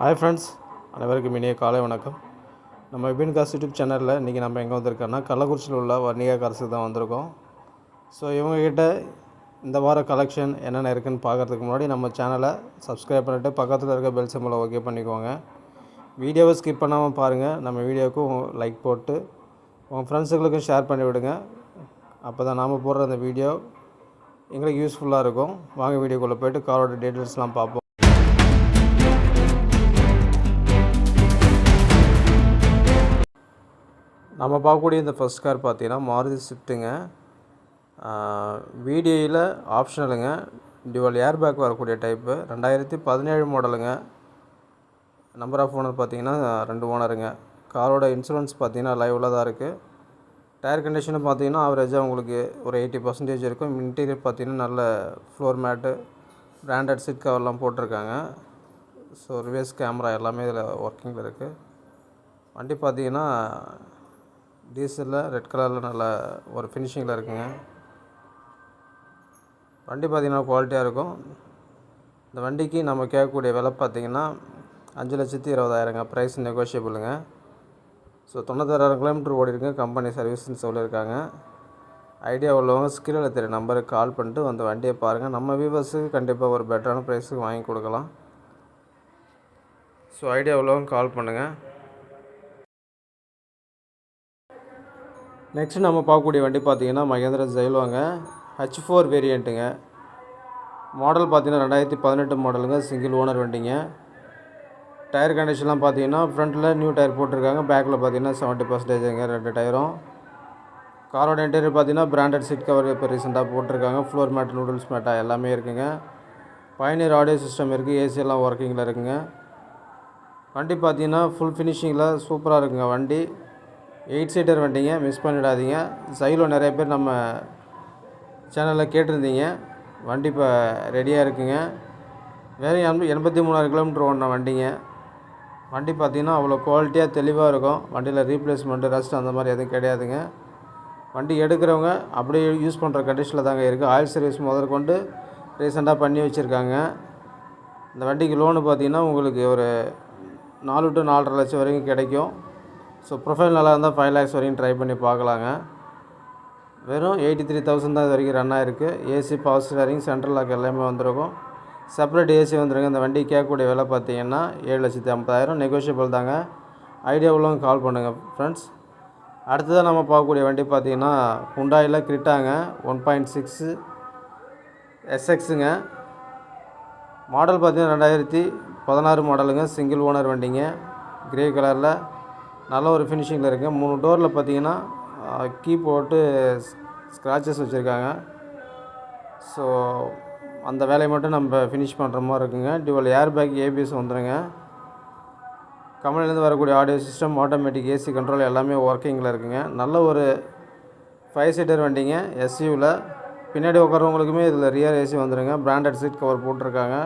Hi friends அனைவருக்கும் இனிய காலை வணக்கம். நம்ம விபின் காஸ் யூடியூப் சேனலில் இன்றைக்கி நம்ம எங்கே வந்திருக்கோன்னா கள்ளக்குறிச்சியில் உள்ள வர்ணிகா கார்ஸுக்கு தான் வந்திருக்கோம். ஸோ இவங்கக்கிட்ட இந்த வார கலெக்ஷன் என்னென்ன இருக்குன்னு பார்க்குறதுக்கு முன்னாடி நம்ம சேனலை சப்ஸ்கிரைப் பண்ணிவிட்டு பக்கத்தில் இருக்க பெல் சிம்பிளை ஓகே பண்ணிக்கோங்க. வீடியோவை ஸ்கிப் பண்ணாமல் பாருங்கள் நம்ம வீடியோவுக்கும் லைக் போட்டு உங்கள் ஃப்ரெண்ட்ஸுங்களுக்கும் ஷேர் பண்ணி விடுங்க. அப்போ தான் நாம் போடுற அந்த வீடியோ எங்களுக்கு யூஸ்ஃபுல்லாக இருக்கும். வாங்க வீடியோக்குள்ளே போய்ட்டு காரோட டீட்டெயில்ஸ்லாம் பார்ப்போம். நம்ம பார்க்கக்கூடிய இந்த ஃபர்ஸ்ட் கார் பார்த்தீங்கன்னா மாருதி ஸ்விஃப்ட்டுங்க விடிஐயில் ஆப்ஷனலுங்க டிவல் ஏர் பேக் வரக்கூடிய டைப்பு ரெண்டாயிரத்தி பதினேழு மாடலுங்க நம்பர் ஆஃப் ஓனர் பார்த்தீங்கன்னா ரெண்டு ஓனருங்க காரோட இன்சூரன்ஸ் பார்த்தீங்கன்னா லைவில் தான் இருக்குது டயர் கண்டிஷனும் பார்த்தீங்கன்னா ஆவரேஜாக உங்களுக்கு ஒரு எயிட்டி பர்சன்டேஜ் இருக்கும். இன்டீரியர் பார்த்தீங்கன்னா நல்ல ஃப்ளோர் மேட்டு பிராண்டட் சீட் கவர்லாம் போட்டிருக்காங்க. ஸோ ரிவேஸ் கேமரா எல்லாமே இதில் ஒர்க்கிங்கில் இருக்குது வண்டி பார்த்தீங்கன்னா டீசலில் ரெட் கலரில் நல்ல ஒரு ஃபினிஷிங்கில் இருக்குங்க. வண்டி பார்த்திங்கன்னா குவாலிட்டியாக இருக்கும். இந்த வண்டிக்கு நம்ம கேட்கக்கூடிய விலை பார்த்திங்கன்னா அஞ்சு லட்சத்தி இருபதாயிரங்க. ப்ரைஸ் நெகோஷியபிளுங்க ஸோ தொண்ணூத்தாறாயிரம் கிலோமீட்டர் ஓடிருங்க கம்பெனி சர்வீஸ்ன்னு சொல்லியிருக்காங்க. ஐடியா உள்ளவங்க ஸ்கிரீனில் தெரிய நம்பருக்கு கால் பண்ணிட்டு வந்து வண்டியை பாருங்கள் நம்ம வியூவர்ஸுக்கு கண்டிப்பாக ஒரு பெட்டரான ப்ரைஸுக்கு வாங்கி கொடுக்கலாம். ஸோ ஐடியா உள்ளவங்க கால் பண்ணுங்கள் நெக்ஸ்ட் நம்ம பார்க்கக்கூடிய வண்டி பார்த்தீங்கன்னா மகேந்திரா ஜெயில்வாங்க. ஹச் ஃபோர் வேரியண்ட்டுங்க மாடல் பார்த்தீங்கன்னா ரெண்டாயிரத்தி பதினெட்டு மாடலுங்க சிங்கிள் ஓனர் வண்டிங்க. டயர் கண்டிஷன்லாம் பார்த்தீங்கன்னா ஃப்ரண்ட்டில் நியூ டயர் போட்டிருக்காங்க. பேக்கில் பார்த்தீங்கன்னா செவன்ட்டி பர்சன்டேஜுங்க ரெண்டு டயரும் காரோட இன்டீரியர் பார்த்தீங்கன்னா பிராண்டட் சீட் கவர் இப்போ ரீசெண்டாக போட்டிருக்காங்க. ஃப்ளோர் மேட் நூடுல்ஸ் மேட்டா எல்லாமே இருக்குங்க. பயனியர் ஆடியோ சிஸ்டம் இருக்குது ஏசியெல்லாம் ஒர்க்கிங்கில் இருக்குங்க. வண்டி பார்த்தீங்கன்னா ஃபுல் ஃபினிஷிங்கில் சூப்பராக இருக்குங்க வண்டி. எயிட் சீட்டர் வண்டிங்க மிஸ் பண்ணிடாதீங்க. சைலோ நிறைய பேர் நம்ம சேனலில் கேட்டிருந்தீங்க. வண்டி இப்போ ரெடியாக இருக்குங்க. வெறும் எண்ப எண்பத்தி மூணாயிரம் கிலோமீட்டர் ஓடின வண்டிங்க. வண்டி பார்த்திங்கன்னா அவ்வளோ குவாலிட்டியாக தெளிவாக இருக்கும். வண்டியில் ரீப்ளேஸ்மெண்ட்டு ரஸ்ட் அந்த மாதிரி எதுவும் கிடையாதுங்க. வண்டி எடுக்கிறவங்க அப்படியே யூஸ் பண்ணுற கண்டிஷனில் தாங்க இருக்குது ஆயில் சர்வீஸ் முதற்கொண்டு ரீசெண்டாக பண்ணி வச்சுருக்காங்க. இந்த வண்டிக்கு லோனு பார்த்திங்கன்னா உங்களுக்கு ஒரு நாலு டு நாலரை லட்சம் வரைக்கும் கிடைக்கும். ஸோ ப்ரொஃபைல் நல்லா இருந்தால் ஃபைவ் லேக்ஸ் வரைக்கும் ட்ரை பண்ணி பார்க்கலாங்க. வெறும் எயிட்டி த்ரீ தௌசண்ட் தான் இது வரைக்கும் ரன் ஆகிருக்கு AC power steering central lock எல்லாமே வந்திருக்கும். செப்பரேட் ஏசி வந்துருங்க இந்த வண்டி கேட்கக்கூடிய விலை பார்த்தீங்கன்னா ஏழு லட்சத்தி ஐம்பதாயிரம். நெகோஷியபிள் தாங்க. ஐடியா உள்ளவங்க கால் பண்ணுங்கள் ஃப்ரெண்ட்ஸ் அடுத்ததாக நம்ம பார்க்கக்கூடிய வண்டி பார்த்தீங்கன்னா ஹுண்டாயில் கிரிட்டாங்க ஒன் பாயிண்ட் சிக்ஸு எஸ்எக்ஸுங்க மாடல் பார்த்தீங்கன்னா ரெண்டாயிரத்தி பதினாறு மாடலுங்க சிங்கிள் ஓனர் வண்டிங்க. க்ரே கலரில் நல்ல ஒரு ஃபினிஷிங்கில் இருக்குது மூணு டோரில் பார்த்தீங்கன்னா கீ போட்டு ஸ்க்ராச்சஸ் வச்சுருக்காங்க. ஸோ அந்த வேலையை மட்டும் நம்ம ஃபினிஷ் பண்ணுற மாதிரி இருக்குங்க. டிவல் ஏர் பேக் ஏபிஎஸ் வந்துடுங்க கம்பெனிலேருந்து வரக்கூடிய audio system automatic AC control எல்லாமே ஒர்க்கிங்கில் இருக்குங்க. நல்ல ஒரு ஃபைவ் சீட்டர் வண்டிங்க எஸ்யூவில் பின்னாடி உட்காரவங்களுக்குமே இதில் ரியர் ஏசி வந்துடுங்க பிராண்டட் சீட் கவர் போட்டிருக்காங்க.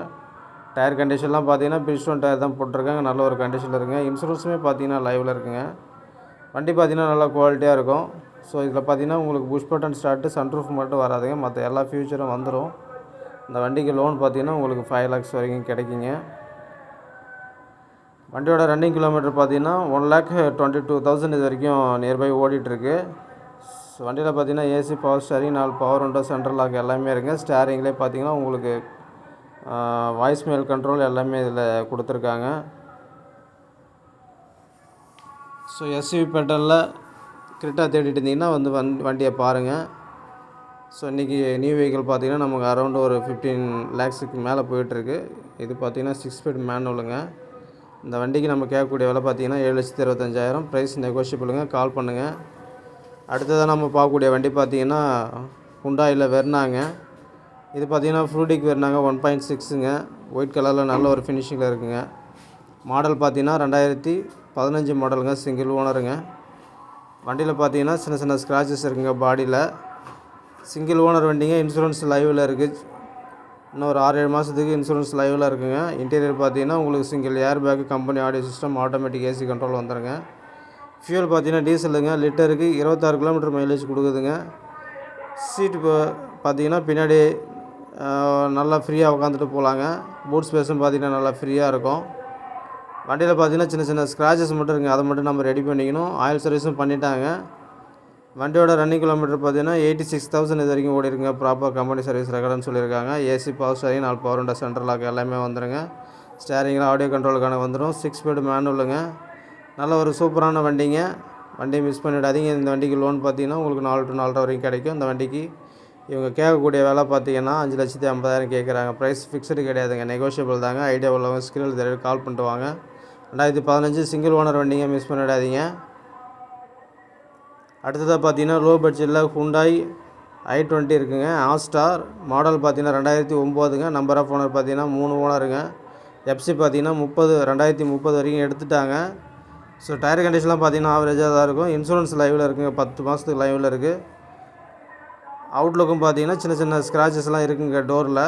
டயர் கண்டிஷன்லாம் பார்த்தீங்கன்னா பிரிஸ்டோன் டயர் தான் போட்டிருக்காங்க. நல்ல ஒரு கண்டிஷனில் இருக்குங்க. இன்சூரன்ஸுமே பார்த்தீங்கன்னா லைவில் இருக்குங்க. வண்டி பார்த்தீங்கன்னா நல்லா குவாலிட்டியாக இருக்கும். ஸோ இதில் பார்த்தீங்கன்னா உங்களுக்கு புஷ் பட்டன் ஸ்டார்ட்டு சன்ரூஃப் மட்டும் வராதுங்க. மற்ற எல்லா ஃபியூச்சரும் வந்துடும் இந்த வண்டிக்கு லோன் பார்த்தீங்கன்னா உங்களுக்கு ஃபைவ் லேக்ஸ் வரைக்கும் கிடைக்குங்க. வண்டியோட ரன்னிங் கிலோமீட்டர் பார்த்தீங்கன்னா one lakh twenty two thousand இது வரைக்கும் நியர்பை ஓடிட்டுருக்கு. வண்டியில் பார்த்தீங்கன்னா ஏசி பவர் ஸ்டேரிங் நாலு பவர் உண்டோ சென்ட்ரல் லாக் எல்லாமே இருக்குங்க. ஸ்டேரிங்லேயே பார்த்தீங்கன்னா உங்களுக்கு வாய்ஸ் மெயில் கண்ட்ரோல் எல்லாமே இதில் கொடுத்துருக்காங்க. ஸோ எஸ்யூவி பேட்டர்னில் கிரிட்டா தேடிட்டு இருந்தீங்கன்னா வந்து வண் வண்டியை பாருங்கள் ஸோ இன்றைக்கி நியூ வெஹிக்கிள் பார்த்தீங்கன்னா நமக்கு அரௌண்ட் ஒரு ஃபிஃப்டீன் லேக்ஸுக்கு மேலே போயிட்டுருக்கு. இது பார்த்திங்கன்னா சிக்ஸ் ஸ்பீட் மேனுவலுங்க இந்த வண்டிக்கு நம்ம கேட்கக்கூடிய விலை பார்த்தீங்கன்னா ஏழு லட்சத்தி இருபத்தஞ்சாயிரம் ப்ரைஸ் நெகோஷியபிளுங்க கால் பண்ணுங்கள் அடுத்ததாக நம்ம பார்க்கக்கூடிய வண்டி பார்த்திங்கன்னா ஹுண்டாயில் வெர்னாங்க இது பார்த்தீங்கன்னா ஃப்ரூடிக் வெர்னாங்க ஒன் பாயிண்ட் சிக்ஸுங்க ஒயிட் கலரில் நல்ல ஒரு ஃபினிஷிங்கில் இருக்குங்க. மாடல் பார்த்தீங்கன்னா ரெண்டாயிரத்தி பதினஞ்சு மாடலுங்க சிங்கிள் ஓனருங்க வண்டியில் பார்த்தீங்கன்னா சின்ன சின்ன ஸ்க்ராச்சஸ் இருக்குங்க பாடியில் சிங்கிள் ஓனர் வண்டிங்க இன்சூரன்ஸ் லைவில் இருக்குது இன்னும் ஒரு ஆறு ஏழு மாதத்துக்கு இன்சூரன்ஸ் லைவில் இருக்குங்க. இன்டீரியர் பார்த்தீங்கன்னா உங்களுக்கு single air bag company audio system automatic AC control வந்துடுங்க ஃபியூல் பார்த்தீங்கன்னா டீசலுங்க லிட்டருக்கு இருபத்தாறு கிலோமீட்டர் மைலேஜ் கொடுக்குதுங்க. சீட்டு இப்போ பார்த்தீங்கன்னா பின்னாடி நல்லா ஃப்ரீயாக உட்காந்துட்டு போகலாங்க பூட் ஸ்பேஸும் பார்த்தீங்கன்னா நல்லா ஃப்ரீயாக இருக்கும். வண்டியில் பார்த்தீங்கன்னா சின்ன சின்ன ஸ்க்ராச்சஸ் மட்டும் இருக்குது அதை மட்டும் நம்ம ரெடி பண்ணிக்கணும். ஆயில் சர்வீஸும் பண்ணிட்டாங்க. வண்டியோட ரன்னிங் கிலோமீட்டர் பார்த்தீங்கன்னா எயிட்டி சிக்ஸ் தௌசண்ட் இது வரைக்கும் ஓடி இருக்குங்க. ப்ராப்பர் கம்பெனி சர்வீஸ் ரெக்கார்டுன்னு சொல்லியிருக்காங்க. ஏசி பவர் ஸ்டேரிங் நாலு பவர் விண்டோ சென்ட்ரல் லாக் எல்லாமே வந்துருங்க. ஸ்டேரிங்கில் ஆடியோ கண்ட்ரோலுக்கான வந்துடும் சிக்ஸ் ஸ்பீடு மேனுவலுங்க நல்ல ஒரு சூப்பரான வண்டிங்க. வண்டியை மிஸ் பண்ணிடாதீங்க. இந்த வண்டிக்கு லோன் பார்த்தீங்கன்னா உங்களுக்கு நாலு டு நாலரை வரைக்கும் கிடைக்கும். இந்த வண்டிக்கு இவங்க கேட்கக்கூடிய விலை பார்த்தீங்கன்னா அஞ்சு லட்சத்தி ஐம்பதாயிரம் கேட்குறாங்க. ப்ரைஸ் ஃபிக்ஸ்டு கிடையாதுங்க. நெகோஷியபிள் தாங்க. ஐடியா உள்ளவங்க ஸ்கிரீனில் தெரியும் கால் பண்ணிட்டு வாங்க. ரெண்டாயிரத்தி பதினஞ்சு சிங்கிள் ஓனர் வண்டிங்க மிஸ் பண்ணிடாதீங்க. அடுத்ததாக பார்த்தீங்கன்னா லோ பட்ஜெட்டில் ஹுண்டாய் ஐ டுவெண்ட்டி இருக்குங்க. ஆஸ்டார் மாடல் பார்த்தீங்கன்னா ரெண்டாயிரத்தி ஒம்போதுங்க. நம்பர் ஆஃப் ஓனர் பார்த்தீங்கன்னா மூணு ஓனருங்க எஃப்சி பார்த்தீங்கன்னா முப்பது ரெண்டாயிரத்தி முப்பது வரைக்கும் எடுத்துட்டாங்க. ஸோ டயர் கண்டிஷன்லாம் பார்த்தீங்கன்னா ஆவரேஜாக தான் இருக்கும். இன்சூரன்ஸ் லைவில் இருக்குங்க. பத்து மாதத்துக்கு லைவில் இருக்குது அவுட்லுக்கும் பார்த்தீங்கன்னா சின்ன சின்ன ஸ்க்ராச்சஸ்லாம் இருக்குங்க டோரில்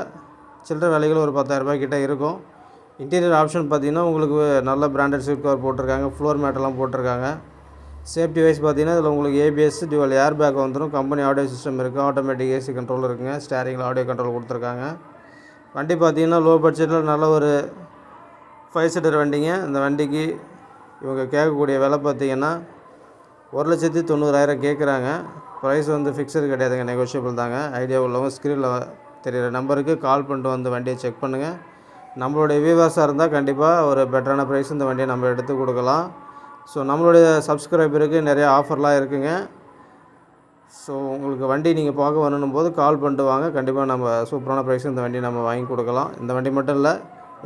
சில்லற விலைகள் ஒரு பத்தாயிரரூபா கிட்ட இருக்கும். இன்டீரியர் ஆப்ஷன் பார்த்தீங்கன்னா உங்களுக்கு நல்ல பிராண்டட் சீட் கவர் போட்டிருக்காங்க ஃப்ளோர் மேட்டெல்லாம் போட்டிருக்காங்க. சேஃப்டி வைஸ் பார்த்தீங்கன்னா இதில் உங்களுக்கு ஏபிஎஸ் டியூவல் ஏர் பேக் வந்துடும் கம்பெனி ஆடியோ சிஸ்டம் இருக்குது ஆட்டோமேட்டிக் ஏசி கண்ட்ரோல் இருக்குங்க. ஸ்டேரிங்கில் ஆடியோ கண்ட்ரோல் கொடுத்துருக்காங்க. வண்டி பார்த்தீங்கன்னா லோ பட்ஜெட்டில் நல்ல ஒரு ஃபைவ் சீட்டர் வண்டிங்க. இந்த வண்டிக்கு இவங்க கேட்கக்கூடிய விலை பார்த்தீங்கன்னா ஒரு லட்சத்தி தொண்ணூறாயிரம் கேட்குறாங்க. ப்ரைஸ் வந்து ஃபிக்ஸடு கிடையாதுங்க நெகோஷியபிள் தாங்க. ஐடியா உள்ளவங்க ஸ்க்ரீனில் தெரிகிற நம்பருக்கு கால் பண்ணிட்டு வந்து வண்டியை செக் பண்ணுங்கள் நம்மளுடைய வியூவர்ஸாக இருந்தால் கண்டிப்பாக ஒரு பெட்டரான ப்ரைஸ் இந்த வண்டியை நம்ம எடுத்து கொடுக்கலாம். ஸோ நம்மளுடைய சப்ஸ்கிரைபருக்கு நிறைய ஆஃபர்லாம் இருக்குங்க. ஸோ உங்களுக்கு வண்டி நீங்கள் பார்க்க வரணும் போது கால் பண்ணிட்டு வாங்க. கண்டிப்பாக நம்ம சூப்பரான ப்ரைஸ் இந்த வண்டி நம்ம வாங்கி கொடுக்கலாம். இந்த வண்டி மட்டும் இல்லை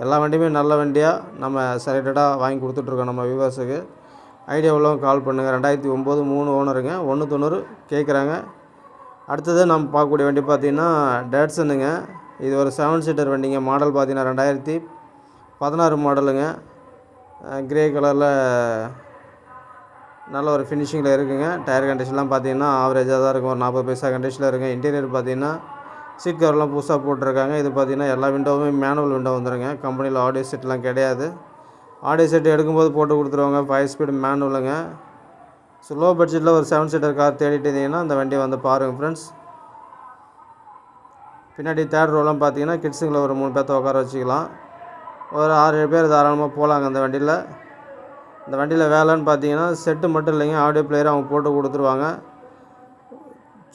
எல்லா வண்டியுமே நல்ல வண்டியாக நம்ம செலக்டடாக வாங்கி கொடுத்துட்ருக்கோம் நம்ம வியூவர்ஸுக்கு ஐடியா உள்ளவங்க கால் பண்ணுங்கள் ரெண்டாயிரத்தி ஒம்பது மூணு ஓனருங்க. ஒன்று தொண்ணூறு கேட்குறாங்க அடுத்தது நம்ம பார்க்கக்கூடிய வண்டி பார்த்திங்கன்னா டேட்ஸனுங்க இது ஒரு செவன் சீட்டர் வண்டிங்க. மாடல் பார்த்தீங்கன்னா ரெண்டாயிரத்தி பதினாறு மாடலுங்க கிரே கலரில் நல்ல ஒரு ஃபினிஷிங்கில் இருக்குங்க. டயர் கண்டிஷன்லாம் பார்த்தீங்கன்னா ஆவரேஜாக தான் இருக்கும். ஒரு நாற்பது பைசா கண்டிஷனில் இருக்குங்க. இன்டீரியர் பார்த்தீங்கன்னா சீட் கவர்லாம் புதுசாக போட்டிருக்காங்க. இது பார்த்தீங்கன்னா எல்லா விண்டோவுமே மேனுவல் விண்டோ வந்துருங்க. கம்பெனியில் ஆடியோ சீட்லாம் கிடையாது. ஆடியோ செட் எடுக்கும்போது போட்டு கொடுத்துருவாங்க. ஃபைவ் ஸ்பீடு மேனுவலுங்க ஸோ லோ பட்ஜெட்டில் ஒரு செவன் சீட்டர் கார் தேடிட்டு இருந்தீங்கன்னா அந்த வண்டியை வந்து பாருங்கள் ஃப்ரெண்ட்ஸ் பின்னாடி தேர்ட் ரோலாம் பார்த்தீங்கன்னா கிட்ஸுங்களை ஒரு மூணு பேர்த்த உட்கார வச்சுக்கலாம். ஒரு ஆறு ஏழு பேர் தாராளமாக போகலாங்க அந்த வண்டியில். இந்த வண்டியில் வேலைன்னு பார்த்தீங்கன்னா செட்டு மட்டும் இல்லைங்க. ஆடியோ பிளேயர் அவங்க போட்டு கொடுத்துருவாங்க.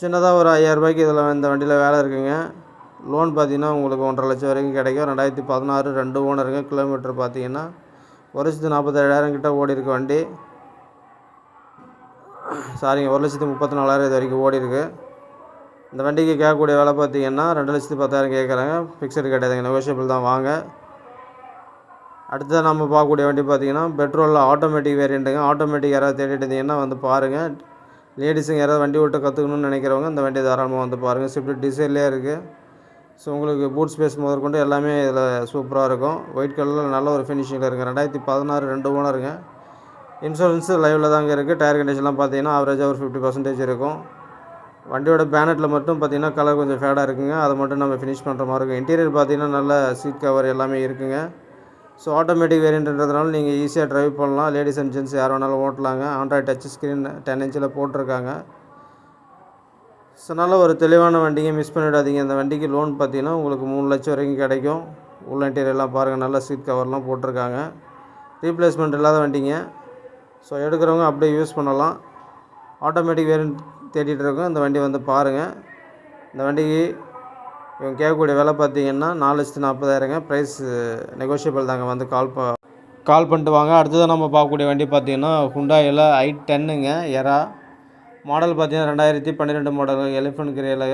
சின்னதாக ஒரு ஐயாயிரரூபாய்க்கு இதில் இந்த வண்டியில் வேலை இருக்குங்க. லோன் பார்த்தீங்கன்னா உங்களுக்கு ஒன்றரை லட்சம் வரைக்கும் கிடைக்கும். ரெண்டாயிரத்தி பதினாறு ரெண்டு ஓனருங்க கிலோமீட்டர் பார்த்தீங்கன்னா ஒரு லட்சத்து நாற்பத்தேழாயிரம் கிட்ட ஓடி இருக்கு வண்டி. சாரிங்க ஒரு லட்சத்து முப்பத்தி நாலாயிரம் இது வரைக்கும் ஓடி இருக்கு இந்த வண்டிக்கு கேட்கக்கூடிய விலை பார்த்தீங்கன்னா ரெண்டு லட்சத்து பத்தாயிரம் கேட்குறாங்க. ஃபிக்ஸடு கிடையாதுங்க நெகோஷியபிள் தான் வாங்க. அடுத்ததாக நம்ம பார்க்கக்கூடிய வண்டி பார்த்தீங்கன்னா பெட்ரோலில் ஆட்டோமேட்டிக் வேரியண்ட்டுங்க ஆட்டோமேட்டிக் யாராவது தேடிட்டு இருந்தீங்கன்னா வந்து பாருங்கள் லேடிஸுங்க யாராவது வண்டி ஓட்ட கற்றுக்கணும்னு நினைக்கிறவங்க இந்த வண்டி தாராளமாக வந்து பாருங்கள் ஸ்விஃப்ட் டிசைன்லேயே இருக்குது ஸோ உங்களுக்கு பூட் ஸ்பேஸ் முதற்கொண்டு எல்லாமே இதில் சூப்பராக இருக்கும். ஒயிட் கலரில் நல்ல ஒரு ஃபினிஷிங்கில் இருக்குது ரெண்டாயிரத்தி பதினாறு ரெண்டு ஓனருங்க இன்சூரன்ஸு லைவில் தாங்க இருக்குது டயர் கண்டிஷன்லாம் பார்த்தீங்கன்னா ஆவரேஜாக ஒரு ஃபிஃப்டி பர்சன்டேஜ் இருக்கும். வண்டியோட பேனட்டில் மட்டும் பார்த்தீங்கன்னா கலர் கொஞ்சம் ஃபேடாக இருக்குங்க. அதை மட்டும் நம்ம ஃபினிஷ் பண்ணுற மாதிரி இருக்கும். இன்டீரியர் பார்த்தீங்கன்னா நல்ல சீட் கவர் எல்லாமே இருக்குங்க. ஸோ ஆட்டோமேட்டிக் வேரியண்ட்ன்றதுனால நீங்கள் ஈஸியாக ட்ரைவ் பண்ணலாம். லேடிஸ் அண்ட் ஜென்ட்ஸ் யார் வேணாலும் ஓட்டலாங்க. ஆண்ட்ராய்ட் டச் ஸ்க்ரீன் டென் இன்ச்சில் போட்டிருக்காங்க. ஸோ நல்ல ஒரு தெளிவான வண்டிங்க மிஸ் பண்ணிவிடாதீங்க இந்த வண்டிக்கு லோன் பார்த்தீங்கன்னா உங்களுக்கு மூணு லட்சம் வரைக்கும் கிடைக்கும். உள்ள இன்டீரியர்லாம் பாருங்கள் நல்ல சீட் கவர்லாம் போட்டிருக்காங்க. ரீப்ளேஸ்மெண்ட் இல்லாத வண்டிங்க. ஸோ எடுக்கிறவங்க அப்படியே யூஸ் பண்ணலாம். ஆட்டோமேட்டிக் வேரியன்ட் தேடிட்டு இருக்கோம். இந்த வண்டி வந்து பாருங்கள் இந்த வண்டிக்கு இவங்க கேட்கக்கூடிய விலை பார்த்தீங்கன்னா நாலு லட்சத்து நாற்பதாயிரங்க. ப்ரைஸ் நெகோஷியபிள் தாங்க. வந்து கால் ப கால் பண்ணிட்டு வாங்க. அடுத்ததாக நம்ம பார்க்கக்கூடிய வண்டி பார்த்தீங்கன்னா ஹுண்டாயில் ஐ டென்னுங்க எரா மாடல் பார்த்தீங்கன்னா ரெண்டாயிரத்தி பன்னிரெண்டு மாடல் எலிஃபண்ட் கிரேல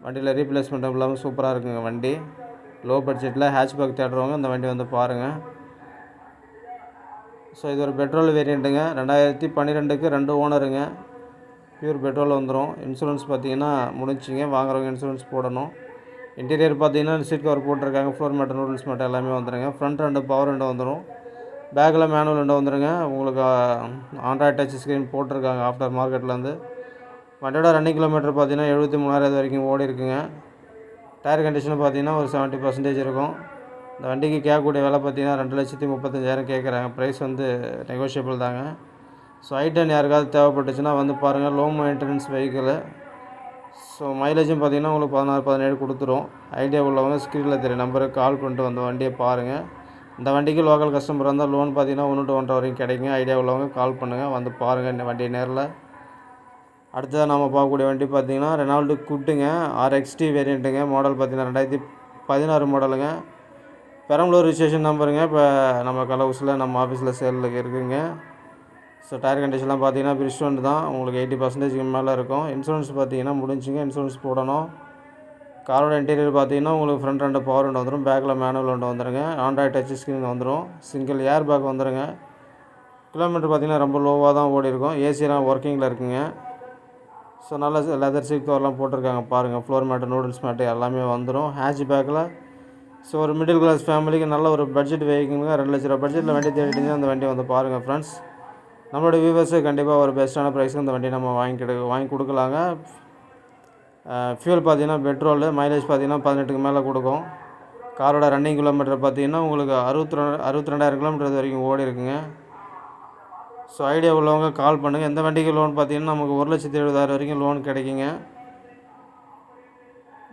வண்டியில் ரீப்ளேஸ்மெண்ட் இல்லாமல் சூப்பராக இருக்குங்க வண்டி. லோ பட்ஜெட்டில் ஹேட்ச்பேக் தேடுறவங்க இந்த வண்டி வந்து பாருங்கள் ஸோ இது ஒரு பெட்ரோல் வேரியண்ட்டுங்க ரெண்டாயிரத்தி பன்னிரெண்டுக்கு ரெண்டு ஓனருங்க பியூர் பெட்ரோல் வந்துடும் இன்சூரன்ஸ் பார்த்தீங்கன்னா முடிஞ்சிங்க வாங்குறவங்க இன்சூரன்ஸ் போடணும். இன்டீரியர் பார்த்தீங்கன்னா சீட் கவர் போட்டிருக்காங்க. ஃப்ளோர் மேட்டர் நூடுல்ஸ் மேட்டர் எல்லாமே வந்துடுங்க ஃப்ரண்ட் ரெண்டு பவர் ரெண்டு வந்துடும் பேக்கில் மேனுவல் ரெண்டு வந்துடுங்க உங்களுக்கு ஆண்ட்ராய்ட் டச் ஸ்க்ரீன் போட்டிருக்காங்க ஆஃப்டர் மார்க்கெட்லேருந்து வண்டியோட ரன்னிங் கிலோமீட்டர் பார்த்தீங்கன்னா எழுபத்தி மூணாயிரம் இது வரைக்கும் ஓடி இருக்குங்க. டயர் கண்டிஷன் பார்த்தீங்கன்னா ஒரு செவன்ட்டி பர்சன்டேஜ் இருக்கும். இந்த வண்டிக்கு கேட்கக்கூடிய விலை பார்த்தீங்கன்னா ரெண்டு லட்சத்தி முப்பத்தஞ்சாயிரம் கேட்குறாங்க. ப்ரைஸ் வந்து நெகோஷியபிள் தாங்க. ஸோ ஐட்டன் யாருக்காவது தேவைப்பட்டுச்சுன்னா வந்து பாருங்கள் லோ மெயின்டெனன்ஸ் வெஹிக்கிளு ஸோ மைலேஜும் பார்த்தீங்கன்னா உங்களுக்கு பதினாறு பதினேழு கொடுத்துரும். ஐடியா உள்ளவங்க ஸ்க்ரீனில் தெரிய நம்பருக்கு கால் பண்ணிட்டு வந்து வண்டியை பாருங்கள் இந்த வண்டிக்கு லோக்கல் கஸ்டமர் இருந்தால் லோன் பார்த்தீங்கன்னா ஒன்று டு ஒன்றரை வரைக்கும் கிடைக்குங்க ஐடியா உள்ளவங்க கால் பண்ணுங்கள் வந்து பாருங்கள் இந்த வண்டியை நேரில். அடுத்ததாக நம்ம பார்க்கக்கூடிய வண்டி பார்த்தீங்கன்னா ரெனால்டு குட்டுங்க ஆர்எக்ஸ்டி வேரியண்ட்டுங்க மாடல் பார்த்தீங்கன்னா ரெண்டாயிரத்தி பதினாறு மாடலுங்க பெரம்பலூர் ரிஜிஸ்ட்ரேஷன் நம்பருங்க இப்போ நம்ம கலவுஸில் நம்ம ஆஃபீஸில் சேலில் இருக்குதுங்க ஸோ டயர் கண்டிஷன்லாம் பார்த்தீங்கன்னா பிரிஸ்டோன் தான். உங்களுக்கு எயிட்டி பர்சன்டேஜ்க்கு மேலே இருக்கும். இன்சூரன்ஸ் பார்த்தீங்கன்னா முடிஞ்சுங்க. இன்சூரன்ஸ் போடணும். காரோட இன்டீரியர் பார்த்தீங்கன்னா உங்களுக்கு ஃப்ரண்ட் ரெண்டு பவர் ரெண்டு வந்துடும் பேக்கில் மேனுவல் ரெண்டு வந்துடுங்க ஆண்ட்ராய்ட் டச் ஸ்க்ரீன் வந்துடும் சிங்கிள் ஏர் பேக் வந்துடுங்க கிலோமீட்டர் பார்த்தீங்கன்னா ரொம்ப லோவாக தான் ஓடி இருக்கும் ஏசிலாம் ஒர்க்கிங்கில் இருக்குங்க. ஸோ நல்ல லெதர் சீட் கவர்லாம் போட்டிருக்காங்க. பாருங்கள் ஃப்ளோர் மேட்டு நூடுல்ஸ் மேட்டு எல்லாமே வந்துடும் ஹேட்ச் பேக்கில் ஸோ ஒரு மிடில் கிளாஸ் ஃபேமிலிக்கு நல்ல ஒரு பட்ஜெட் வெஹிக்கிங்க ரெண்டு லட்ச ரூபா பட்ஜெட்டில் வண்டி தேடிட்டீங்க அந்த வண்டி வந்து பாருங்கள் ஃப்ரெண்ட்ஸ் நம்மளோட வியூவர்ஸு கண்டிப்பாக ஒரு பெஸ்ட்டான ப்ரைஸ்க்கு அந்த வண்டி நம்ம வாங்கி வாங்கி கொடுக்கலாங்க. ஃபியூல் பார்த்தீங்கன்னா பெட்ரோலு மைலேஜ் பார்த்தீங்கன்னா பதினெட்டுக்கு மேலே கொடுக்கும். காரோட ரன்னிங் கிலோமீட்டர் பார்த்தீங்கன்னா உங்களுக்கு அறுபத்தி ரெண்டு அறுபத்தி ரெண்டாயிரம் கிலோமீட்டர் வரைக்கும் ஓடி இருக்குங்க. ஸோ ஐடியா உள்ளவங்க கால் பண்ணுங்கள் எந்த வண்டிக்கு லோன் பார்த்தீங்கன்னா நமக்கு ஒரு லட்சத்தி எழுபதாயிரம் வரைக்கும் லோன் கிடைக்குங்க.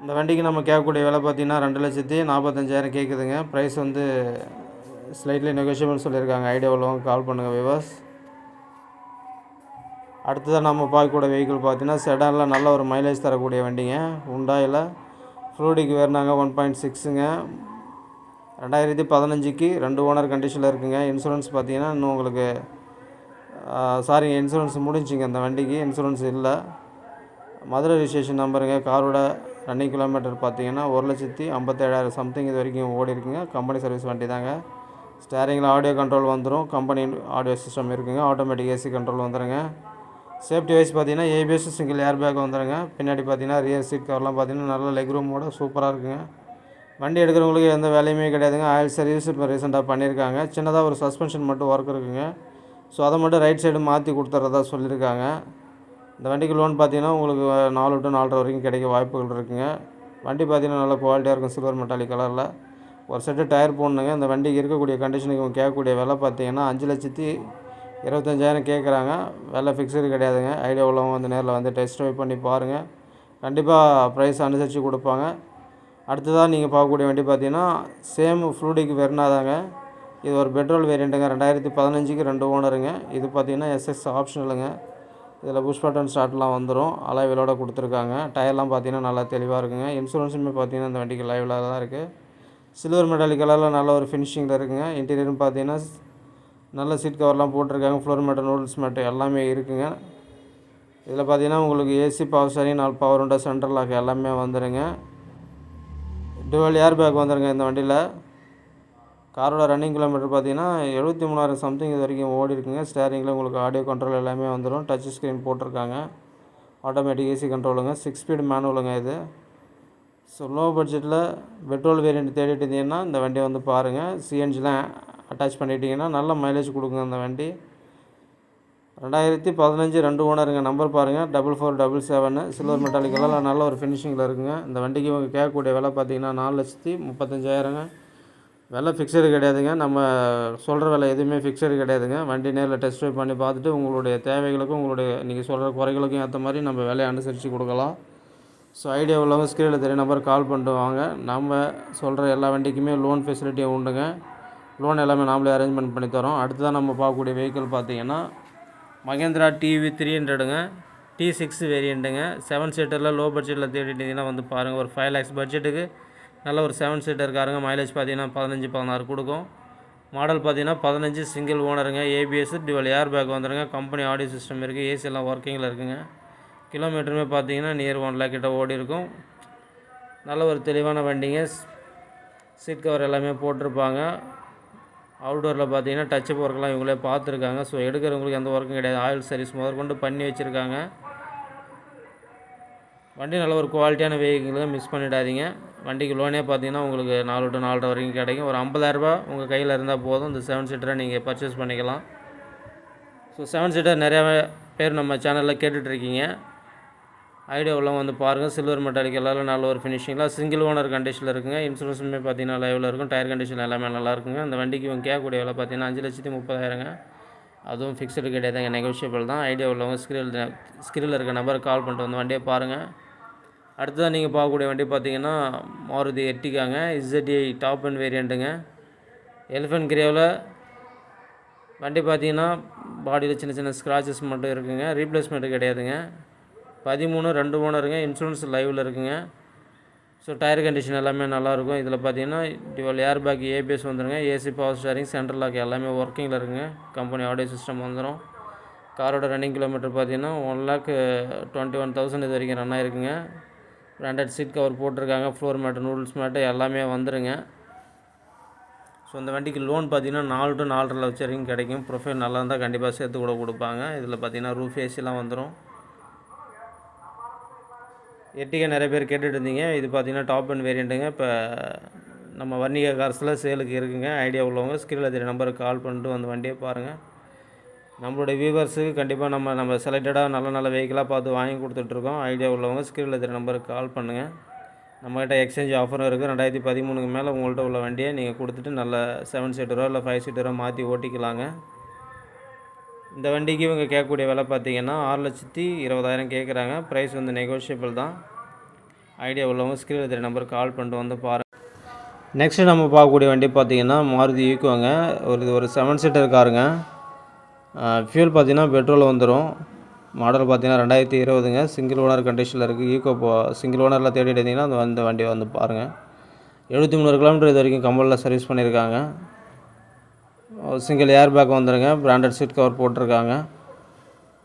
இந்த வண்டிக்கு நம்ம கேட்கக்கூடிய விலை பார்த்தீங்கன்னா ரெண்டு லட்சத்தி நாற்பத்தஞ்சாயிரம் கேட்குதுங்க. ப்ரைஸ் வந்து ஸ்லைட்லி நெகோஷியபிள் சொல்லியிருக்காங்க. ஐடியா உள்ளவங்க கால் பண்ணுங்கள் விவாஸ் அடுத்ததாக நம்ம பார்க்கக்கூடிய வெஹிக்கிள் பார்த்தீங்கன்னா செடானில் நல்ல ஒரு மைலேஜ் தரக்கூடிய வண்டிங்க. உண்டாயில் ஃப்ளூடிக்கு வேறுனாங்க ஒன் பாயிண்ட் சிக்ஸுங்க ரெண்டாயிரத்தி பதினஞ்சுக்கு ரெண்டு ஓனர் கண்டிஷனில் இருக்குங்க. இன்சூரன்ஸ் பார்த்தீங்கன்னா இன்னும் உங்களுக்கு சாரிங்க இன்சூரன்ஸ் முடிஞ்சுங்க. அந்த வண்டிக்கு இன்சூரன்ஸ் இல்லை. மதுரை ரிஜிஸ்ட்ரேஷன் நம்பருங்க காரோட ரன்னிங் கிலோமீட்டர் பார்த்தீங்கன்னா ஒரு லட்சத்தி ஐம்பத்தேழாயிரம் சம்திங் இது வரைக்கும் ஓடி இருக்குங்க. கம்பெனி சர்வீஸ் வண்டி தாங்க. ஸ்டேரிங்கில் ஆடியோ கண்ட்ரோல் வந்துடும் கம்பெனி ஆடியோ சிஸ்டம் இருக்குங்க. ஆட்டோமேட்டிக் ஏசி கண்ட்ரோல் வந்துடுங்க சேஃப்டி வைஸ் பார்த்தீங்கன்னா ஏபிஎஸ் சிங்கிள் ஏர் பேக் வந்துடுங்க பின்னாடி பார்த்தீங்கன்னா ரியர் சீட் கவர்லாம் பார்த்தீங்கன்னா நல்ல லெக் ரூமோட சூப்பராக இருக்குங்க. வண்டி எடுக்கிறவங்களுக்கு எந்த வேலையுமே கிடையாதுங்க. ஆயில் சர்வீஸ் இப்போ ரீசெண்டாக பண்ணியிருக்காங்க. சின்னதாக ஒரு சஸ்பென்ஷன் மட்டும் ஒர்க் இருக்குங்க. ஸோ அதை மட்டும் ரைட் சைடு மாற்றி கொடுத்துட்றதா சொல்லியிருக்காங்க. இந்த வண்டிக்கு லோன் பார்த்தீங்கன்னா உங்களுக்கு நாலு டு நாலரை வரைக்கும் கிடைக்க வாய்ப்புகள் இருக்குங்க. வண்டி பார்த்தீங்கன்னா நல்ல குவாலிட்டியாக இருக்கும். சில்வர் மெட்டாலிக் கலரில் ஒரு செட்டு டயர் போடணுங்க. இந்த வண்டிக்கு இருக்கக்கூடிய கண்டிஷனுக்கு கேட்கக்கூடிய விலை பார்த்தீங்கன்னா அஞ்சு லட்சத்தி இருபத்தஞ்சாயிரம் கேட்குறாங்க. விலை ஃபிக்ஸடு கிடையாதுங்க. ஐடியா உள்ளவங்க வந்து நேரில் வந்து டெஸ்ட் ட்ரைவ் பண்ணி பாருங்கள் கண்டிப்பாக ப்ரைஸ் அனுசரித்து கொடுப்பாங்க. அடுத்ததாக நீங்கள் பார்க்கக்கூடிய வண்டி பார்த்தீங்கன்னா சேம் ஃப்ளூடிக்கு வெர்னாதாங்க இது ஒரு பெட்ரோல் வேரியண்ட்டுங்க ரெண்டாயிரத்தி பதினஞ்சுக்கு ரெண்டு ஓனருங்க இது பார்த்தீங்கன்னா எஸ்எஸ் ஆப்ஷனலுங்க இதில் புஷ் பட்டன் ஸ்டார்ட்லாம் வந்துடும் அலைவிலோட கொடுத்துருக்காங்க. டயர்லாம் பார்த்தீங்கன்னா நல்லா தெளிவாக இருக்குங்க. இன்சூரன்ஸுமே பார்த்தீங்கன்னா இந்த வண்டிக்கு லைவில் தான் இருக்குது சில்வர் மெட்டாலிக் கலரில் நல்ல ஒரு ஃபினிஷிங்கில் இருக்குங்க. இன்டீரியரும் பார்த்தீங்கன்னா நல்ல சீட் கவர்லாம் போட்டிருக்காங்க. ஃப்ளோர் மேட்டு நூடுல்ஸ் மேட்டு எல்லாமே இருக்குங்க. இதில் பார்த்தீங்கன்னா உங்களுக்கு ஏசி பவர் சரி நாலு பவர் உண்டா சென்ட்ரல் லாக் எல்லாமே வந்துடுங்க டுவெல் ஏர் பேக் வந்துடுங்க இந்த வண்டியில். காரோட ரன்னிங் கிலோமீட்டர் பார்த்தீங்கன்னா எழுபத்தி மூணாயிரம் சம்திங் இது வரைக்கும் ஓடி இருக்குங்க. ஸ்டேரிங்கில் உங்களுக்கு ஆடியோ கண்ட்ரோல் எல்லாமே வந்துடும் டச் ஸ்க்ரீன் போட்டிருக்காங்க. ஆட்டோமேட்டிக் ஏசி கண்ட்ரோலுங்க சிக்ஸ் ஸ்பீடு மேனுவலுங்க இது. ஸோ லோ பட்ஜெட்டில் பெட்ரோல் வேரியண்ட் தேடிட்டு இருந்தீங்கன்னா இந்த வண்டியை வந்து பாருங்கள் சிஎன்ஜிலாம் அட்டாச் பண்ணிட்டீங்கன்னா நல்ல மைலேஜ் கொடுங்க அந்த வண்டி. ரெண்டாயிரத்தி பதினஞ்சு ரெண்டு ஓனருங்க நம்பர் பாருங்கள் double four double seven silver மெட்டாலிக்கெல்லாம் நல்ல ஒரு ஃபினிஷிங்கில் இருக்குங்க. இந்த வண்டிக்கு இவங்க கேட்கக்கூடிய விலை பார்த்தீங்கன்னா நாலு லட்சத்தி முப்பத்தஞ்சாயிரங்க. விலை ஃபிக்ஸடு கிடையாதுங்க. நம்ம சொல்கிற விலை எதுவுமே ஃபிக்ஸடு கிடையாதுங்க. வண்டி நேரில் டெஸ்ட் ட்ரைவ் பண்ணி பார்த்துட்டு உங்களுடைய தேவைகளுக்கும் உங்களுடைய நீங்கள் சொல்கிற குறைகளுக்கும் ஏற்ற மாதிரி நம்ம விலையை அனுசரித்து கொடுக்கலாம். ஸோ ஐடியா உள்ளவங்க ஸ்க்ரீனில் தெரிய நம்பர் கால் பண்ணிட்டு வாங்க. நம்ம சொல்கிற எல்லா வண்டிக்குமே லோன் ஃபெசிலிட்டியும் உண்டுங்க. லோன் எல்லாமே நாமளே அரேஞ்ச்மெண்ட் பண்ணி தரோம். அடுத்ததான் நம்ம பார்க்கக்கூடிய வெஹிக்கிள் பார்த்தீங்கன்னா மகேந்திரா டிவி த்ரீ ஹண்ட்ரடுங்க டி சிக்ஸ் வேரியண்ட்டுங்க செவன் சீட்டரில் லோ பட்ஜெட்டில் தேடிட்டிங்கன்னா வந்து பாருங்கள் ஒரு ஃபைவ் லேக்ஸ் பட்ஜெட்டுக்கு நல்ல ஒரு செவன் சீட்டர் காருங்க. மைலேஜ் பார்த்தீங்கன்னா பதினஞ்சு பதினாறு கொடுக்கும். மாடல் பார்த்தீங்கன்னா பதினஞ்சு சிங்கிள் ஓனருங்க ஏபிஎஸ் டிவல் ஏர் பேக் வந்துடுங்க கம்பெனி ஆடியோ சிஸ்டம் இருக்குது ஏசி எல்லாம் ஒர்க்கிங்கில் இருக்குங்க. கிலோமீட்டருமே பார்த்தீங்கன்னா நியர் ஒன் லேக் கிட்ட ஓடி இருக்கும். நல்ல ஒரு தெளிவான வண்டிங்க. சீட் கவர் எல்லாமே போட்டிருப்பாங்க. அவுட்டோரில் பார்த்தீங்கன்னா டச்சப் ஒர்க்லாம் இவங்களே பார்த்துருக்காங்க. ஸோ எடுக்கிறவங்களுக்கு எந்த ஒர்க்கும் கிடையாது. ஆயில் சர்வீஸ் முதற்கொண்டு பண்ணி வச்சுருக்காங்க. வண்டி நல்ல ஒரு குவாலிட்டியான வெஹிக்கிள் மிஸ் பண்ணிடாதீங்க. வண்டிக்கு லோனே பார்த்தீங்கன்னா உங்களுக்கு நாலு டு நாலரை வரைக்கும் கிடைக்கும். ஒரு ஐம்பதாயிரரூபா உங்கள் கையில் இருந்தால் போதும். இந்த செவன் சீட்டரை நீங்கள் பர்ச்சேஸ் பண்ணிக்கலாம். ஸோ செவன் சீட்டர் நிறையா பேர் நம்ம சேனலில் கேட்டுட்ருக்கீங்க ஐடியாவெலாம் வந்து பாருங்கள் சில்வர் மெட்டாலிக் எல்லாம் நல்ல ஒரு ஃபினிஷிங்கில் சிங்கிள் ஓனர் கண்டிஷனில் இருக்குங்க. இன்சூரன்ஸுமே பார்த்தீங்கன்னா லைவில் இருக்கும். டயர் கண்டிஷன் எல்லாமே நல்லா இருக்குங்க. அந்த வண்டிக்கு இவங்க கேட்கக்கூடிய விலை பார்த்தீங்கன்னா அஞ்சு லட்சத்தி முப்பதாயிரங்க. அதுவும் ஃபிக்ஸ்டு கிடையாதுங்க நெகோஷியபிள் தான். ஐடியா உள்ளவங்க ஸ்க்ரீல் ஸ்க்ரீனில் இருக்க நம்பருக்கு கால் பண்ணிட்டு வந்து வண்டியை பாருங்கள் அடுத்ததாக நீங்கள் பார்க்கக்கூடிய வண்டி பார்த்தீங்கன்னா மாருதி எர்டிகாங்க. இசட்ஐ டாப் அண்ட் வேரியண்ட்டுங்க எலிஃபென்ட் கிரேவில் வண்டி பார்த்தீங்கன்னா பாடியில் சின்ன சின்ன ஸ்க்ராச்சஸ் மட்டும் இருக்குங்க. ரீப்ளேஸ்மெண்ட்டு கிடையாதுங்க. பதிமூணு ரெண்டு ஓனருங்க இன்சூரன்ஸ் லைவில் இருக்குங்க. ஸோ டயர் கண்டிஷன் எல்லாமே நல்லாயிருக்கும். இதில் பார்த்தீங்கன்னா டுவெல் ஏர் பேக் ஏபிஎஸ் வந்துருங்க. AC power steering central lock எல்லாமே ஒர்க்கிங்கில் இருக்குங்க. கம்பெனி ஆடியோ சிஸ்டம் வந்துடும் காரோட ரன்னிங் கிலோமீட்டர் பார்த்தீங்கன்னா one lakh twenty one thousand இது வரைக்கும் ரன் ஆயிருக்குங்க. பிராண்டட் சீட் கவர் போட்டிருக்காங்க. ஃப்ளோர் மேட்டு நூடுல்ஸ் மேட்டு எல்லாமே வந்துருங்க. ஸோ இந்த வண்டிக்கு லோன் பார்த்தீங்கன்னா நாலு டு நாலரை லட்சம் வரைக்கும் கிடைக்கும். ப்ரொஃபைல் நல்லா இருந்தால் கண்டிப்பாக சேர்த்து கூட கொடுப்பாங்க. இதில் பார்த்தீங்கன்னா ரூஃப் ஏசிலாம் வந்துடும் எட்டிகா நிறைய பேர் கேட்டுட்டு இருந்தீங்க இது பார்த்தீங்கன்னா டாப் அண்ட் வேரியண்ட்டுங்க இப்போ நம்ம வர்ணிக கார்ஸில் சேலுக்கு இருக்குங்க. ஐடியா உள்ளவங்க ஸ்க்ரீனில் தெரிய நம்பருக்கு கால் பண்ணிட்டு வந்து வண்டியை பாருங்கள் நம்மளுடைய வியூவர்ஸுக்கு கண்டிப்பாக நம்ம நம்ம செலக்டடாக நல்ல நல்ல வெஹிக்கிளாக பார்த்து வாங்கி கொடுத்துட்ருக்கோம். ஐடியா உள்ளவங்க ஸ்க்ரீனில் தெரிய நம்பருக்கு கால் பண்ணுங்கள் நம்மகிட்ட எக்ஸ்சேஞ்ச் ஆஃபரும் இருக்குது ரெண்டாயிரத்தி பதிமூணுக்கு மேலே உங்கள்கிட்ட உள்ள வண்டியை நீங்கள் கொடுத்துட்டு நல்ல செவன் சீட்டரோ இல்லை ஃபைவ் சீட்டரோ மாற்றி ஓட்டிக்கலாங்க. இந்த வண்டிக்கு இவங்க கேட்கக்கூடிய விலை பார்த்தீங்கன்னா ஆறு லட்சத்தி இருபதாயிரம் கேட்குறாங்க. ப்ரைஸ் வந்து நெகோஷியபிள் தான். ஐடியா உள்ளவங்க ஸ்க்ரீனில் தெரிய நம்பருக்கு கால் பண்ணிட்டு வந்து பாருங்கள் நெக்ஸ்ட்டு நம்ம பார்க்கக்கூடிய வண்டி பார்த்திங்கன்னா மாருதி ஈக்குவாங்க. ஒரு ஒரு செவன் சீட்டர் காருங்க. ஃபியூல் பார்த்தீங்கன்னா பெட்ரோல் வந்துடும் மாடல் பார்த்தீங்கன்னா ரெண்டாயிரத்தி இருபதுங்க. சிங்கிள் ஓனர் கண்டிஷனில் இருக்குது ஈக்கோ போ சிங்கிள் ஓனரில் தேடிட்டு இருந்தீங்கன்னா அந்த அந்த வண்டியை வந்து பாருங்கள் எழுபத்தி மூணு கிலோமீட்டர் இது வரைக்கும் கம்பலில் சர்வீஸ் பண்ணியிருக்காங்க. சிங்கிள் ஏர் பேக் வந்துடுங்க பிராண்டட் சீட் கவர் போட்டிருக்காங்க.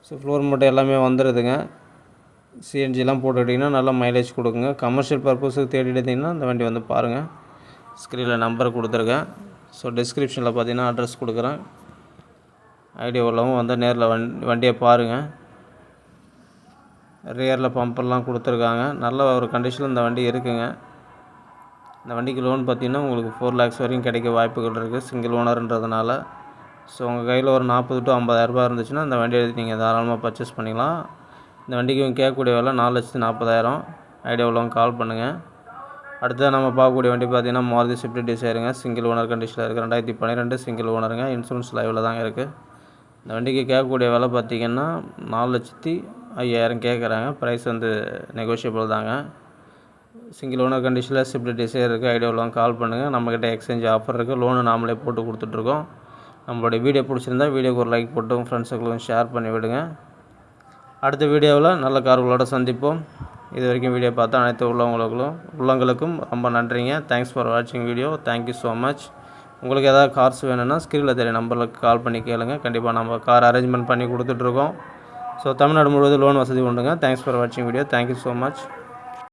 ஸோ ஃப்ளோர் மட்டும் எல்லாமே வந்துடுதுங்க சிஎன்ஜிலாம் போட்டுக்கிட்டிங்கன்னா நல்லா மைலேஜ் கொடுக்குங்க. கமர்ஷியல் பர்பஸுக்கு தேடி எடுத்திங்கன்னா இந்த வண்டி வந்து பாருங்கள் ஸ்க்ரீனில் நம்பர் கொடுத்துருக்கேன். ஸோ டிஸ்கிரிப்ஷனில் பார்த்தீங்கன்னா அட்ரஸ் கொடுக்குறேன். ஐடியா உள்ளவங்க வந்து நேரில் வண் வண்டியை பாருங்கள் ரியரில் பம்பர்லாம் கொடுத்துருக்காங்க. நல்ல ஒரு கண்டிஷனில் இந்த வண்டி இருக்குங்க. இந்த வண்டிக்கு லோன் பார்த்தீங்கன்னா உங்களுக்கு ஃபோர் லேக்ஸ் வரைக்கும் கிடைக்க வாய்ப்புகள் இருக்குது சிங்கிள் ஓனர்ன்றதுனால ஸோ உங்கள் கையில் ஒரு நாற்பது டு ஐம்பதாயிரரூபா இருந்துச்சுன்னா இந்த வண்டியை நீங்கள் தாராளமாக பர்ச்சேஸ் பண்ணிக்கலாம். இந்த வண்டிக்கு கேட்கக்கூடிய விலை நாலு லட்சத்து நாற்பதாயிரம். ஐடியா உள்ளவங்க கால் பண்ணுங்கள் அடுத்து நம்ம பார்க்கக்கூடிய வண்டி பார்த்தீங்கன்னா மாருதி ஸ்விஃப்ட் டிசைருங்க. சிங்கிள் ஓனர் கண்டிஷனில் இருக்குது ரெண்டாயிரத்தி பன்னிரெண்டு சிங்கிள் ஓனருங்க இன்சூரன்ஸ் லைவில் தாங்க இருக்குது இந்த வண்டிக்கு கேட்கக்கூடிய விலை பார்த்தீங்கன்னா நாலு லட்சத்தி ஐயாயிரம் கேட்குறாங்க. ப்ரைஸ் வந்து நெகோஷியபிள் தாங்க. சிங்கிள் ஓனர் கண்டிஷனில் ஸ்விஃப்ட் டிசைர் இருக்குது ஐடியா உள்ளவங்க கால் பண்ணுங்கள் நம்மக்கிட்ட எக்ஸ்சேஞ்ச் ஆஃபர் இருக்குது லோனு நாமளே போட்டு கொடுத்துட்ருக்கோம். நம்மளுடைய வீடியோ பிடிச்சிருந்தா வீடியோக்கு ஒரு லைக் போட்டு உங்கள் ஷேர் பண்ணி விடுங்க. அடுத்த வீடியோவில் நல்ல கார்களோட சந்திப்போம். இது வரைக்கும் வீடியோ பார்த்தா அனைத்து உள்ளவங்களுக்கும் உள்ளவங்களுக்கும் ரொம்ப நன்றிங்க. தேங்க்ஸ் ஃபார் வாட்சிங் video thank you so much உங்களுக்கு ஏதாவது கார்ஸ் வேணும்னா ஸ்க்ரீனில் தெரிய நம்பருக்கு கால் பண்ணி கேளுங்க. கண்டிப்பாக நம்ம கார் அரேஞ்ச்மெண்ட் பண்ணி கொடுத்துட்ருக்கோம். ஸோ தமிழ்நாடு முழுவதும் லோன் வசதி உண்டுங்க. தேங்க்ஸ் ஃபார் வாட்சிங் video thank you so much